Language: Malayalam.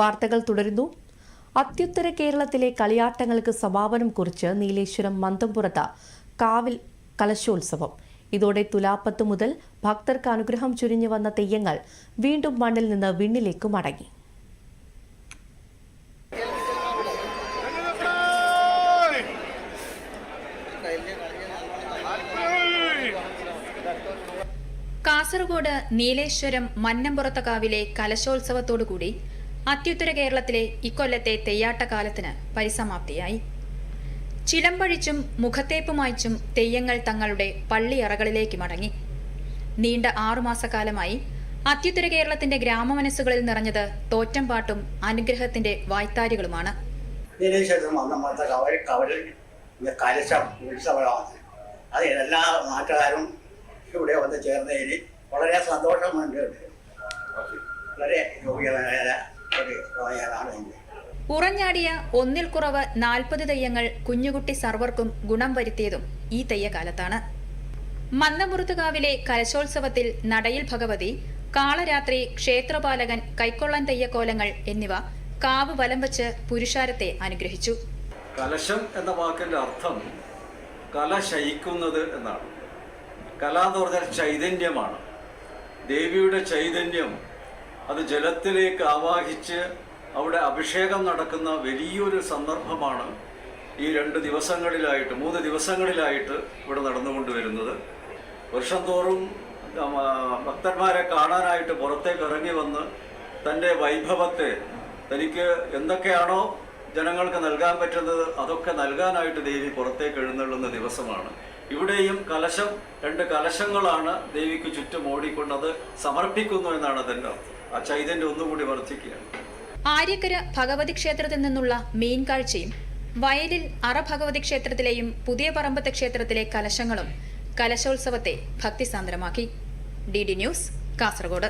വാർത്തകൾ തുടരുന്നു. അത്യുത്തര കേരളത്തിലെ കളിയാട്ടങ്ങൾക്ക് സമാപനം കുറിച്ച് നീലേശ്വരം മന്തംപുറത്ത് കാവിൽ കലശോത്സവം. ഇതോടെ തുലാപ്പത്ത് മുതൽ ഭക്തർക്ക് അനുഗ്രഹം ചുരിഞ്ഞു വന്ന തെയ്യങ്ങൾ വീണ്ടും മണ്ണിൽ നിന്ന് വിണ്ണിലേക്ക് മടങ്ങി. കാസർഗോഡ് നീലേശ്വരം മന്നംപുറത്തക്കാവിലെ കലശോത്സവത്തോടുകൂടി അത്യുത്തര കേരളത്തിലെ ഇക്കൊല്ലത്തെ തെയ്യാട്ടകാലത്തിന് പരിസമാപ്തിയായി. ചിലമ്പഴിച്ചും മുഖത്തേപ്പുമായിച്ചും തെയ്യങ്ങൾ തങ്ങളുടെ പള്ളിയറകളിലേക്ക് മടങ്ങി. നീണ്ട ആറുമാസക്കാലമായി അത്യുത്തര കേരളത്തിന്റെ ഗ്രാമമനസ്സുകളിൽ നിറഞ്ഞത് തോറ്റംപാട്ടും അനുഗ്രഹത്തിന്റെ വായ്ത്താരികളുമാണ്. അത് എല്ലാ നാട്ടുകാരും ഇവിടെ വന്ന് ചേർന്നതിൽ വളരെ സന്തോഷമുണ്ട്. വളരെ ഉറഞ്ഞാടിയ ഒന്നിൽ കുറവ് നാൽപ്പത് തെയ്യങ്ങൾ കുഞ്ഞുകുട്ടി സർവർക്കും ഗുണം വരുത്തിയതും ഈ തെയ്യകാലത്താണ്. മന്നമുറുത്തുകാവിലെ കലശോത്സവത്തിൽ നടയിൽ ഭഗവതി കാളരാത്രി ക്ഷേത്രപാലകൻ കൈക്കൊള്ളൻ തെയ്യക്കോലങ്ങൾ എന്നിവ കാവ് വലം വച്ച് പുരുഷാരത്തെ അനുഗ്രഹിച്ചു. കലശം എന്ന വാക്കിന്റെ അർത്ഥം കല ശയിക്കുന്നത് എന്നാണ്. കല എന്ന് പറഞ്ഞാൽ ചൈതന്യമാണ്. ദേവിയുടെ ചൈതന്യം അത് ജലത്തിലേക്ക് ആവാഹിച്ച് അവിടെ അഭിഷേകം നടക്കുന്ന വലിയൊരു സന്ദർഭമാണ് ഈ രണ്ട് ദിവസങ്ങളിലായിട്ട് മൂന്ന് ദിവസങ്ങളിലായിട്ട് ഇവിടെ നടന്നുകൊണ്ടുവരുന്നത്. വർഷം തോറും ഭക്തന്മാരെ കാണാനായിട്ട് പുറത്തേക്ക് ഇറങ്ങി വന്ന് തന്റെ വൈഭവത്തെ തനിക്ക് എന്തൊക്കെയാണോ ജനങ്ങൾക്ക് നൽകാൻ പറ്റുന്നത് അതൊക്കെ നൽകാനായിട്ട് ദേവി പുറത്തേക്ക് എഴുന്നള്ളുന്ന ദിവസമാണ്. ഇവിടെയും കലശം രണ്ട് കലശങ്ങളാണ് ദേവിക്ക് ചുറ്റും ഓടിക്കൊണ്ടത് സമർപ്പിക്കുന്നു എന്നാണ് അതിന്റെ അർത്ഥം. ആ ചൈതന്യം ഒന്നുകൂടി വർദ്ധിക്കുകയാണ് ആര്യക്കര ഭഗവതി ക്ഷേത്രത്തിൽ നിന്നുള്ള മീൻ കാഴ്ചയും വയലിൽ അറ ഭഗവതി ക്ഷേത്രത്തിലെയും പുതിയ പറമ്പത്തെ ക്ഷേത്രത്തിലെ കലശങ്ങളും കലശോത്സവത്തെ ഭക്തിസാന്ദ്രമാക്കി. D D news Kasaragod.